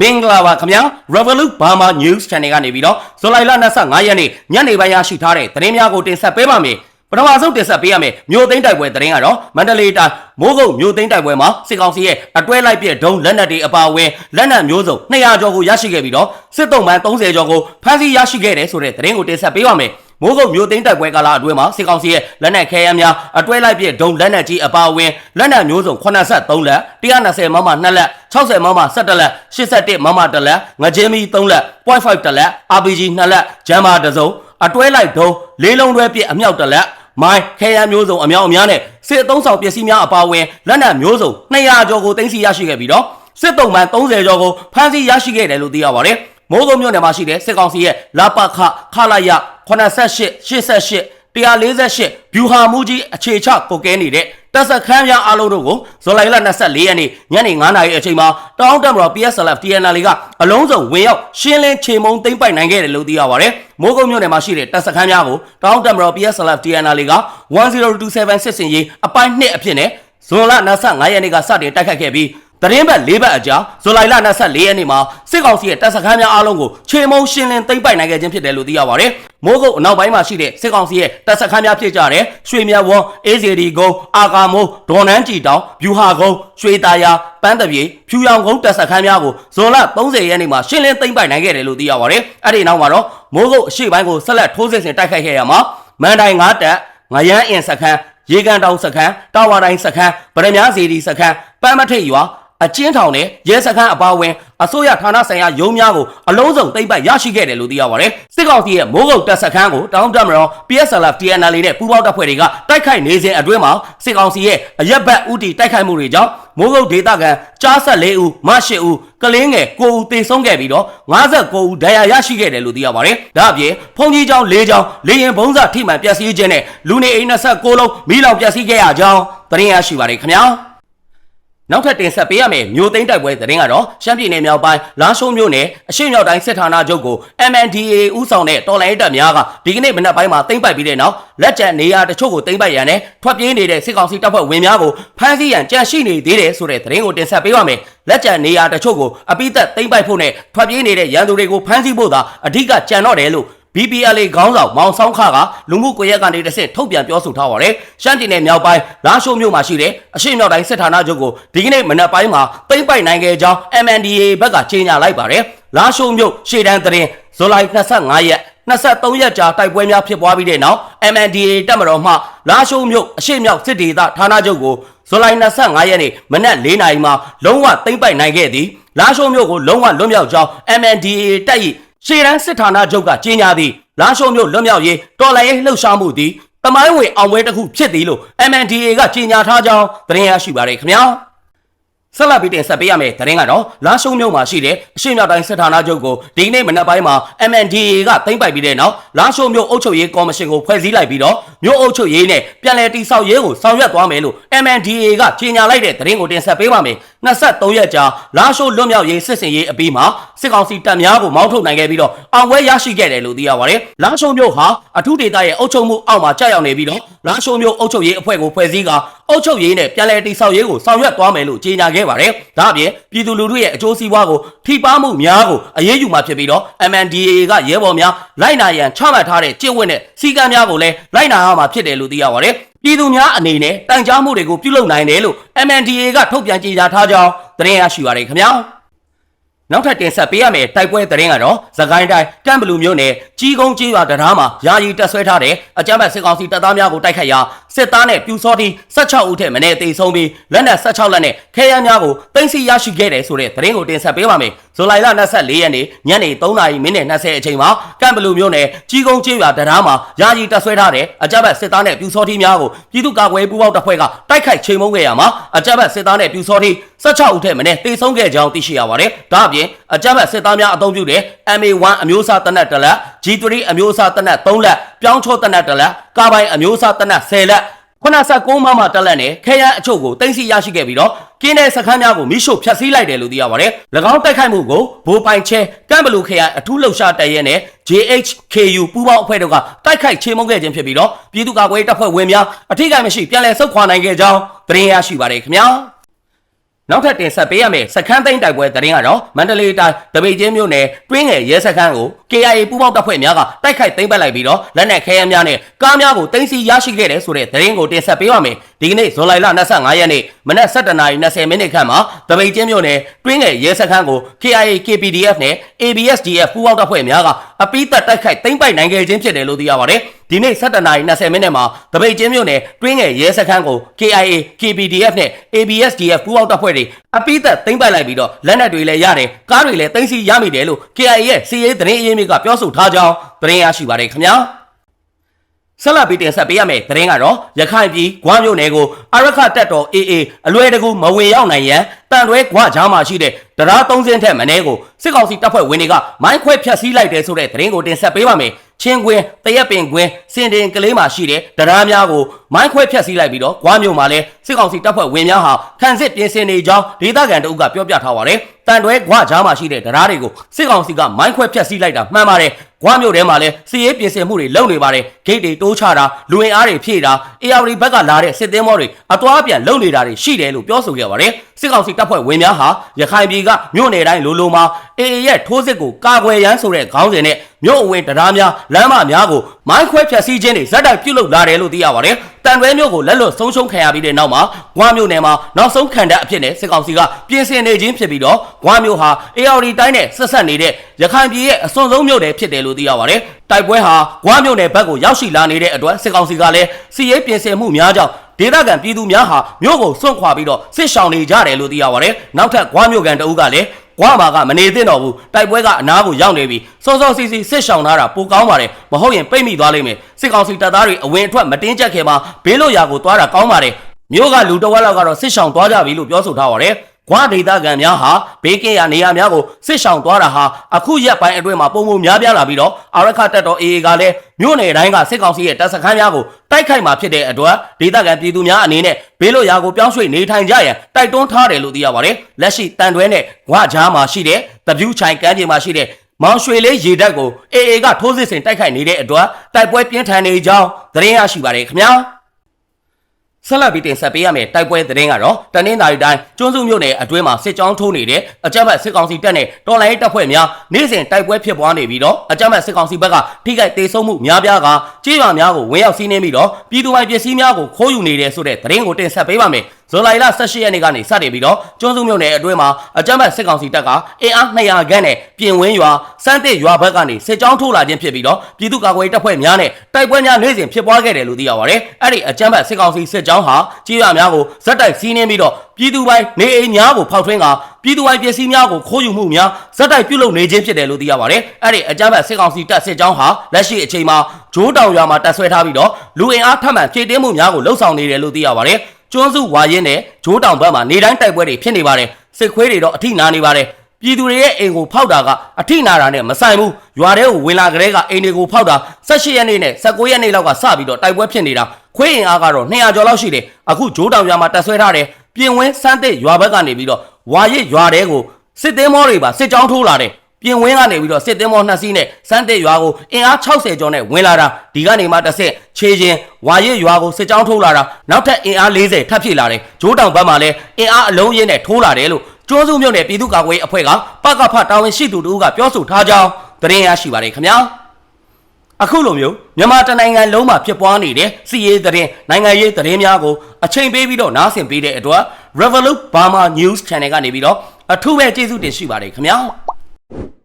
မင်္ဂလာပါခင်ဗျာ Revolut Burma News Channel ကနေပြီးတော့ဇူလိုင်လ25ရက်နေ့ညနေပိုင်းရရှိထားတဲ့သတင်းများကိုတင်ဆက်ပေးပါမယ်ပထမဆုံးတင်ဆက်ပေးရမယ်မြို့သိမ်းတိုက်ပွဲသတင်းကတော့မန္တလေးတိုင်းမိုးကုတ်မြို့သိမ်းတိုက်ပွဲမှာစစ်ကောင်စီရဲ့အတွဲလိုက်ပြဒုံလက်နက်တွေအပါအဝင်လက်နက်မျိုးစုံ200ကျော်ကိုရရှိခဲ့ပြီးတော့စစ်တုံးပန်း30ကျော်ကိုဖမ်းဆီးရရှိခဲ့တယ်ဆိုတဲ့သတင်းကိုတင်ဆက်ပေးပါမယ် မိုးကုတ်မျိုးသိမ်းတိုက်ပွဲကာလအတွင်းမှာစစ်ကောင်စီရဲ့လက်နက်ခဲယမ်းများအတွဲလိုက်ပြဒုံလက်နက်ကြီးအပါအဝင်လက်နက်မျိုးစုံ83လက်120မမ2လက်60မမ17လက်81မမ1လက်ငကြင်းမီ3လက်0.5တလက် RPG 2လက်ဂျမ်မာတစ်စုံအတွဲလိုက်ဒုံလေးလုံးတွဲပြအမြောက်တလက်မိုင်းခဲယမ်းမျိုးစုံအမြောက်အများနဲ့စစ်အုံဆောင်ပစ္စည်းများအပါအဝင်လက်နက်မျိုးစုံ200ကျော်ကိုတင်စီရရှိခဲ့ပြီးတော့စစ်တုံးပန်း30ကျော်ကိုဖမ်းဆီးရရှိခဲ့တယ်လို့သိရပါတယ်မိုးကုံမြို့နယ်မှာရှိတဲ့စစ်ကောင်စီရဲ့လာပခခလာရ 88 88 148ဗျူဟာမူကြီးအခြေချကိုကဲနေတဲ့တပ်စခန်းများအားလုံးတို့ကိုဇူလိုင်လ24ရက်နေ့ညနေ9:00နာရီအချိန်မှာတောင်းတမတော် PSLF TNL ကအလုံးစုံဝင်ရောက်ရှင်းလင်းချေမှုန်းသိမ်းပိုက်နိုင်ခဲ့တယ်လို့သိရပါတယ်။မိုးကုတ်မြို့နယ်မှာရှိတဲ့တပ်စခန်းများကိုတောင်းတမတော် PSLF TNL က1027စစ်စင်ရေးအပိုင်း2အဖြစ်နဲ့ဇွန်လ25ရက်နေ့ကစတင်တိုက်ခတ်ခဲ့ပြီး တရင်ဘက်၄ဘက်အကြာဇူလိုင်လ24ရက်နေ့မှာစစ်ကောင်စီရဲ့တပ်စခန်းများအားလုံးကိုခြေမုံရှင်းလင်းသိမ်းပိုက်နိုင်ခဲ့ခြင်းဖြစ်တယ်လို့သိရပါတယ်။မိုးကုတ်အနောက်ပိုင်းမှာရှိတဲ့စစ်ကောင်စီရဲ့တပ်စခန်းများဖြစ်ကြတဲ့ရွှေမြတ်ဝန်းအေးစီဒီကုန်းအာကာမိုးဒေါ်နန်းကြည်တောင်ဗျူဟာကုန်းရွှေတာယာပန်းတပြေဖြူရောင်ကုန်းတပ်စခန်းများကိုဇွန်လ30ရက်နေ့မှာရှင်းလင်းသိမ်းပိုက်နိုင်ခဲ့တယ်လို့သိရပါတယ်။အဲ့ဒီနောက်မှာတော့မိုးကုတ်အရှိပိုင်းကိုဆက်လက်ထိုးစစ်ဆင်တိုက်ခိုက်ခဲ့ရမှာမန်တိုင်9တပ်ငရမ်းအင်စခန်းရေကန်တောင်စခန်းတာဝါတိုင်းစခန်းဗရမ ्या စီဒီစခန်းပန်းမထိတ်ရွာ အချင်းထောင်နဲ့ရဲစခန်းအပါအဝင်အစိုးရဌာနဆိုင်ရာရုံးများကိုအလုံးစုံသိမ့်ပတ်ရရှိခဲ့တယ်လို့သိရပါတယ်။စစ်ကောင်စီရဲ့မိုးကုတ်တပ်စခန်းကိုတောင်းတမတော် PSLF TNL နဲ့ပူးပေါင်းတပ်ဖွဲ့တွေကတိုက်ခိုက်နေစဉ်အတွင်းမှာစစ်ကောင်စီရဲ့အရက်ဘတ်ဥတီတိုက်ခိုက်မှုတွေကြောင့်မိုးကုတ်ဒေသခံကြားဆက်၄ဦးမ၈ဦးကလင်းငယ်9ဦးသေဆုံးခဲ့ပြီးတော့59ဦးဒဏ်ရာရရှိခဲ့တယ်လို့သိရပါတယ်။ဒါအပြင်ဖုန်ကြီးကျောင်း၄ကျောင်းလေရင်ဘုံစာထိမှန်ပျက်စီးခြင်းနဲ့လူနေအိမ်26လုံးမိလောင်ပျက်စီးခဲ့ရကြောင်းသတင်းရရှိပါတယ်ခင်ဗျာ။ နောက်ထပ်တင်ဆက်ပေးရမယ့်မြို့သိမ်းတိုက်ပွဲသတင်းကတော့ရှမ်းပြည်နယ်မြောက်ပိုင်းလာရှိုးမြို့နယ်အရှေ့မြောက်တိုင်းစစ်ဌာနချုပ်ကို MNDAA ဦးဆောင်တဲ့တော်လိုင်းတပ်များကဒီကနေ့မနက်ပိုင်းမှာသိမ်းပိုက်ပြီးတဲ့နောက်လက်ကျန်နေရာတချို့ကိုသိမ်းပိုက်ရန်နဲ့ထွက်ပြေးနေတဲ့စစ်ကောင်စီတပ်ဖွဲ့ဝင်များကိုဖမ်းဆီးရန်ကြံရှိနေသေးတယ်ဆိုတဲ့သတင်းကိုတင်ဆက်ပေးပါမယ်။လက်ကျန်နေရာတချို့ကိုအပိသက်သိမ်းပိုက်ဖို့နဲ့ထွက်ပြေးနေတဲ့ရန်သူတွေကိုဖမ်းဆီးဖို့သာအဓိကကြံတော့တယ်လို့ BPLA ခေါင်းဆောင်မောင်ဆောင်ခကလူမှုကွန်ရက်ကနေတစ်ဆင့်ထုတ်ပြန်ပြောဆိုထားပါတယ်။ရှမ်းပြည်နယ်မြောက်ပိုင်းလာရှိုးမြို့မှာရှိတဲ့အရှေ့မြောက်တိုင်းစစ်ဌာနချုပ်ကိုဒီကနေ့မနက်ပိုင်းမှာသိမ်းပိုက်နိုင်ခဲ့ကြောင်း MNDAA ဘက်ကကြေညာလိုက်ပါတယ်။လာရှိုးမြို့ရှေ့တန်းသတင်းဇူလိုင်25ရက်23ရက်ကြာတိုက်ပွဲများဖြစ်ပွားပြီးတဲ့နောက် MNDAA တပ်မတော်မှလာရှိုးမြို့အရှေ့မြောက်စစ်ဒေသဌာနချုပ်ကိုဇူလိုင်25ရက်နေ့မနက်4နာရီမှာလုံးဝသိမ်းပိုက်နိုင်ခဲ့သည်လာရှိုးမြို့ကိုလုံးဝလွတ်မြောက်ကြောင်း MNDAA တပ်၏ ရှေ့တန်းစစ်ဌာနချုပ်ကကြေညာသည်လာရှိုးမြို့လွတ်မြောက်ရေးတော်လှန်ရေးလှုပ်ရှားမှုသည်တမိုင်းဝင်အောင်ပွဲတစ်ခုဖြစ်သည်လို့ MNDAA ကကြေညာထားကြောင်းသတင်းရရှိပါရခင်ဗျာဆက်လက်ပြီးတင်ဆက်ပေးရမယ့်သတင်းကတော့လာရှုံမြို့မှာရှိတဲ့အရှေ့မြောက်တိုင်းစစ်ဌာနချုပ်ကိုဒီနေ့မနက်ပိုင်းမှာ MNDAA ကသိမ်းပိုက်ပြီးတဲ့နောက်လာရှုံမြို့အုပ်ချုပ်ရေးကော်မရှင်ကိုဖွဲ့စည်းလိုက်ပြီးတော့မြို့အုပ်ချုပ်ရေးနဲ့ပြည်내တိဆောက်ရေးကိုဆောင်ရွက်သွားမယ်လို့ MNDAA ကကြေညာလိုက်တဲ့သတင်းကိုတင်ဆက်ပေးပါမယ် 23ရက်ကြာလာရှုံလွတ်မြောက်ရေးစစ်စင်ရေးအပြီးမှာစစ်ကောင်စီတပ်များကိုမောင်းထုတ်နိုင်ခဲ့ပြီးတော့အောင်ပွဲရရှိခဲ့တယ်လို့သိရပါတယ်လာရှုံမြို့ဟာအထူးဒေသရဲ့အုပ်ချုပ်မှုအောက်မှာကြာရောက်နေပြီးတော့လာရှုံမြို့အုပ်ချုပ်ရေးအဖွဲ့ကိုဖွဲ့စည်းကအုပ်ချုပ်ရေးနဲ့ပြည်내တိဆောက်ရေးကိုဆောင်ရွက်သွားမယ်လို့ကြေညာခဲ့ပါတယ်။ဒါ့အပြင်ပြည်သူလူထုရဲ့အကျိုးစီးပွားကိုထိပါမှုများကိုအရေးယူမှာဖြစ်ပြီးတော့ MNDAA ကရဲဘော်များလိုက်နာရန်ချမှတ်ထားတဲ့ကျင့်ဝတ်နဲ့စီကံများကိုလည်းလိုက်နာရမှာဖြစ်တယ်လို့သိရပါတယ်။ ပြည်သူများအနေနဲ့တိုင်ကြားမှုတွေကိုပြုလုပ်နိုင်တယ်လို့ MNDAA ကထုတ်ပြန်ကြေညာထားကြောင်းသတင်းရရှိပါရခင်ဗျာ။နောက်ထပ်တင်ဆက်ပေးရမယ့်တိုက်ပွဲသတင်းကတော့သခိုင်းတိုင်းကမ်ဘလူမြို့နယ်ကြီးကုန်းကြီးရွာတရားမှာယာယီတက်ဆွဲထားတဲ့အကြမ်းဖက်စစ်ကောင်စီတပ်သားများကိုတိုက်ခိုက်ရာစစ်သားနဲ့ပြူစောတိ16ဦးထက်မနည်းတေဆုံးပြီးလက်နက်16လက်နဲ့ခဲယမ်းများကိုတင်စီရရှိခဲ့တယ်ဆိုတဲ့သတင်းကိုတင်ဆက်ပေးပါမယ်။ဇူလိုင်လ24ရက်နေ့ညနေ3:00မိနစ်20အချိန်မှာကမ်ဘလူမြို့နယ်ကြီးကုန်းကြီးရွာတရားမှာယာယီတက်ဆွဲထားတဲ့အကြမ်းဖက်စစ်သားနဲ့ပြူစောတိများကိုပြည်သူ့ကာကွယ်ပူးပေါင်းတပ်ဖွဲ့ကတိုက်ခိုက်ချိန်မုန်းခဲ့ရမှာအကြမ်းဖက်စစ်သားနဲ့ပြူစောတိ16ဦးထက်မနည်းတေဆုံးခဲ့ကြောင်းသိရှိရပါတယ်။ဒါ့အပြင်အကြမ်းဖက်စစ်သားများအုံပြုတဲ့ MA1 အမျိုးအစားတနက်တစ်လက် G3 အမျိုးအစားတနက်3လက်ပြောင်းချောတနက်တစ်လက်ကာပိုင်အမျိုးအစားတနက်10လက်89မမတက်လက်နဲ့ခဲယမ်းအချို့ကိုတင်စီရရှိခဲ့ပြီးတော့ကင်းတဲ့စခန်းများကိုမိရှို့ဖျက်ဆီးလိုက်တယ်လို့သိရပါတယ်။၎င်းတိုက်ခိုက်မှုကိုဘိုးပိုင်ချဲကမ်ဘလူခရိုင်အထူးလှုပ်ရှားတပ်ရဲနဲ့ JHKU ပူးပေါင်းအဖွဲ့တို့ကတိုက်ခိုက်ချေမှုန်းခဲ့ခြင်းဖြစ်ပြီးတော့ပြည်သူ့ကာကွယ်တပ်ဖွဲ့ဝင်များအထိကိမရှိပြန်လည်ဆုတ်ခွာနိုင်ခဲ့ကြောင်းသတင်းရရှိပါတယ်ခင်ဗျာ။ နောက်ထပ်တင်ဆက်ပေးရမယ့်စခန်းသိမ်းတိုက်ပွဲသတင်းကတော့မန္တလေးတိုင်းတပိတ်ချင်းမြို့နယ်တွင်းငယ်ရဲစခန်းကို KIA ပူးပေါင်းတပ်ဖွဲ့များကတိုက်ခိုက်သိမ်းပိုက်လိုက်ပြီးတော့လက်နက်ခဲယမ်းများနဲ့ကားများကိုသိမ်းဆည်းရရှိခဲ့တဲ့ဆိုတဲ့သတင်းကိုတင်ဆက်ပေးပါမယ်ဒီကနေ့ဇွန်လ25ရက်နေ့မနက်7:20မိနစ်ခန့်မှာတပိတ်ချင်းမြို့နယ်တွင်းငယ်ရဲစခန်းကို KIA KPDF နဲ့ ABSDF ပူးပေါင်းတပ်ဖွဲ့များကအပိသက်တိုက်ခိုက်သိမ်းပိုက်နိုင်ခဲ့ခြင်းဖြစ်တယ်လို့သိရပါတယ် ဒီနေ့7:20မိနစ်မှာတပိတ်ချင်းမြို့နယ်တွင်းငယ်ရဲစခန်းကို KIA KPDF နဲ့ ABSDF ပူးပေါင်းတပ်ဖွဲ့တွေအပိသက်သိမ်းပိုက်လိုက်ပြီးတော့လက်နက်တွေလည်းရတယ်ကားတွေလည်းသိမ်းဆည်းရမိတယ်လို့ KIA ရဲ့စီရေးသတင်းအရင်းမြစ်ကပြောဆိုထားကြောင်းသတင်းရရှိပါတယ်ခင်ဗျာဆက်လက်ပြီးတင်ဆက်ပေးရမယ့်သတင်းကတော့ရခိုင်ပြည်ဂွားမြို့နယ်ကိုအရခတက်တော် AA အလွယ်တကူမဝင်ရောက်နိုင်ရန်တန်တွဲဂွားကြားမှာရှိတဲ့တရားသုံးစင်းထက်မင်းကိုစစ်ကောင်စီတပ်ဖွဲ့ဝင်တွေကမိုင်းခွဲဖျက်ဆီးလိုက်တယ်ဆိုတဲ့သတင်းကိုတင်ဆက်ပေးပါမယ် ချင်းကွင်းတရက်ပင်ကွင်းစင်တင်ကလေးမှာရှိတဲ့တရားများကိုမိုင်းခွဲဖျက်ဆီးလိုက်ပြီးတော့ဂွားမြို့မှာလည်းစစ်ကောင်စီတပ်ဖွဲ့ဝင်များဟာခန့်စစ်ပြင်ဆင်နေကြောင်းဒေသခံတို့ကပြောပြထားပါတယ် တန်တွဲဂွားကြားမှာရှိတဲ့တရားတွေကိုစစ်ကောင်စီကမိုင်းခွဲဖျက်ဆီးလိုက်တာမှန်ပါတယ်ဂွားမြို့ထဲမှာလည်းစီရေးပြင်ဆင်မှုတွေလုပ်နေပါတယ်ဂိတ်တွေတိုးချတာလူဝင်အားတွေဖြည့်တာ AR ဘက်ကလာတဲ့စစ်သင်းမောတွေအသွားအပြန်လုပ်နေတာတွေရှိတယ်လို့ပြောဆိုခဲ့ပါတယ်စစ်ကောင်စီတပ်ဖွဲ့ဝင်များဟာရခိုင်ပြည်ကမြို့နယ်တိုင်းလိုလိုမှာ AA ရဲ့ထိုးစစ်ကိုကာကွယ်ရန်ဆိုတဲ့ခေါင်းစဉ်နဲ့မြို့အဝင်တရားများလမ်းမများကိုမိုင်းခွဲဖျက်ဆီးခြင်းတွေဇက်တိုက်ပြုလုပ်လာတယ်လို့သိရပါတယ်တန်တွဲမြို့ကိုလက်လွတ်ဆုံးရှုံးခံရပြီးတဲ့နောက်မှာဂွားမြို့နယ်မှာနောက်ဆုံးခံတပ်အဖြစ်နဲ့စစ်ကောင်စီကပြင်ဆင်နေခြင်းဖြစ်ပြီးတော့ဂွားမြို့ဟာ AR တိုင်းနဲ့ဆက်ဆက်နေတဲ့ရခိုင်ပြည်ရဲ့အစွန်ဆုံးမြို့နယ်ဖြစ်တယ်လို့သိရပါတယ်တိုက်ပွဲဟာဂွားမြို့နယ်ဘက်ကိုရောက်ရှိလာနေတဲ့အတွက်စစ်ကောင်စီကလည်းစီရေးပြင်ဆင်မှုများကြောင့်ဒေသခံပြည်သူများဟာမြို့ကိုစွန့်ခွာပြီးတော့စစ်ရှောင်နေကြတယ်လို့သိရပါတယ်နောက်ထပ်ဂွားမြို့ကန်တအုပ်ကလည်းဂွားမာကမနေသင့်တော့ဘူးတိုက်ပွဲကအနားကိုရောက်နေပြီစောစောစီစီစစ်ရှောင်ထားတာပိုကောင်းပါတယ်မဟုတ်ရင်ပိတ်မိသွားလိမ့်မယ်စစ်ကောင်စီတပ်သားတွေအဝင်အထွက်မတင်းကျပ်ခင်မှာဘေးလို့ရာကိုသွားတာကောင်းပါတယ်မြို့ကလူတစ်ဝက်လောက်ကတော့စစ်ရှောင်သွားကြပြီလို့ပြောဆိုထားပါတယ် ဂွာဒေသခံများဟာဘေးကင်းရာနေရာများကိုစစ်ဆောင်သွားတာဟာအခုရက်ပိုင်းအတွင်းမှာပုံပုံများပြားလာပြီးတော့အာရခတက်တော် AA ကလည်းမြို့နယ်တိုင်းကစစ်ကောင်စီရဲ့တပ်စခန်းများကိုတိုက်ခိုက်မှာဖြစ်တဲ့အတွက်ဒေသခံပြည်သူများအနေနဲ့ဘေးလွတ်ရာကိုပြောင်းရွှေ့နေထိုင်ကြရန်တိုက်တွန်းထားတယ်လို့သိရပါတယ်လက်ရှိတန်တွဲနဲ့ဂွာကြားမှာရှိတဲ့တပြူးချိုင်ကမ်းခြေမှာရှိတဲ့မောင်ရွှေလေးရေတပ်ကို AA ကထိုးစစ်ဆင်တိုက်ခိုက်နေတဲ့အတွက်တိုက်ပွဲပြင်းထန်နေကြောင်းသတင်းရရှိပါတယ်ခင်ဗျာ ဆက်လက်ပြီးတင်ဆက်ပေးရမယ့်တိုက်ပွဲသတင်းကတော့တနင်္သာရီတိုင်းကျွန်းစုမြို့နယ်အတွင်းမှာစစ်ကြောင်းထိုးနေတဲ့အကြမ်းဖက်စစ်ကောင်စီတပ်နဲ့တော်လိုင်းတပ်ဖွဲ့များနေ့စဉ်တိုက်ပွဲဖြစ်ပွားနေပြီးတော့အကြမ်းဖက်စစ်ကောင်စီဘက်ကထိခိုက်ဒေဆုံးမှုများပြားကကြေးရွာများကိုဝင်ရောက်စီးနင်းပြီးတော့ပြည်သူပိုင်ပစ္စည်းများကိုခိုးယူနေတယ်ဆိုတဲ့သတင်းကိုတင်ဆက်ပေးပါမယ် ဇွန်လ18ရက်နေ့ကနေစတင်ပြီးတော့ကျွန်းစုမြို့နယ်အတွင်းမှာအကြမ်းဖက်စစ်ကောင်စီတပ်ကအင်အား200ခန်းနဲ့ပြင်ဝင်းရွာစမ်းတစ်ရွာဘက်ကနေစစ်ကြောင်းထိုးလာခြင်းဖြစ်ပြီးတော့ပြည်သူ့ကာကွယ်တပ်ဖွဲ့များနဲ့တိုက်ပွဲများနေ့စဉ်ဖြစ်ပွားခဲ့တယ်လို့သိရပါတယ်။အဲ့ဒီအကြမ်းဖက်စစ်ကောင်စီစစ်ကြောင်းဟာကြေးရွာများကိုဇက်တိုက်စီးနှင်းပြီးတော့ပြည်သူပိုင်းနေအိမ်များကိုဖောက်ထွင်းကပြည်သူပိုင်းပစ္စည်းများကိုခိုးယူမှုများဇက်တိုက်ပြုလုပ်နေခြင်းဖြစ်တယ်လို့သိရပါတယ်။အဲ့ဒီအကြမ်းဖက်စစ်ကောင်စီတပ်စစ်ကြောင်းဟာလက်ရှိအချိန်မှာဂျိုးတောင်ရွာမှာတပ်ဆွဲထားပြီးတော့လူအင်အားထပ်မံဖြည့်တင်းမှုများကိုလှုပ်ဆောင်နေတယ်လို့သိရပါတယ်။ ကျွန်းစုဝါရင်နဲ့ဂျိုးတောင်ဘက်မှာနေတိုင်းတိုက်ပွဲတွေဖြစ်နေပါတယ်စစ်ခွေးတွေတော့အထိနာနေပါတယ်ပြည်သူတွေရဲ့အိမ်ကိုဖောက်တာကအထိနာတာနဲ့မဆိုင်ဘူးရွာထဲကိုဝင်လာကြတဲ့ကအိမ်တွေကိုဖောက်တာ18ရက်နေ့နဲ့19ရက်နေ့လောက်ကစပြီးတော့တိုက်ပွဲဖြစ်နေတာခွေးအင်အားကတော့200ကျော်လောက်ရှိတယ်အခုဂျိုးတောင်ရွာမှာတက်ဆွဲထားတယ်ပြင်ဝင်းစမ်းသစ်ရွာဘက်ကနေပြီးတော့ဝါရစ်ရွာတဲကိုစစ်သေးမောတွေပါစစ်ကြောင်းထိုးလာတယ် ပြင်ဝင်းကနေပြီးတော့စစ်သင်းမောနှစ်စီးနဲ့စမ်းတစ်ရွာကိုအင်အား60ကျော်နဲ့ဝင်လာတာဒီကနေမှတစ်ဆက်ခြေချင်းဝါရစ်ရွာကိုစစ်ကြောင်းထိုးလာတာနောက်ထပ်အင်အား40ထပ်ဖြည့်လာတယ်ဂျိုးတောင်ဘက်မှာလည်းအင်အားအလုံးရင်းနဲ့ထိုးလာတယ်လို့ကျွန်းစုမြို့နယ်ပြည်သူ့ကာကွယ်ရေးအဖွဲ့ကပကဖတာဝန်ရှိသူတို့ကပြောဆိုထားကြောင်းသတင်းရရှိပါတယ်ခင်ဗျာအခုလိုမျိုးမြန်မာတနိုင်ငံလုံးမှာဖြစ်ပွားနေတဲ့စီးရေးသတင်းနိုင်ငံရေးသတင်းများကိုအချိန်ပေးပြီးတော့နားဆင်ပေးတဲ့အတွက် Revolut Burma News Channel ကနေပြီးတော့အထူးပဲကျေးဇူးတင်ရှိပါတယ်ခင်ဗျာ you.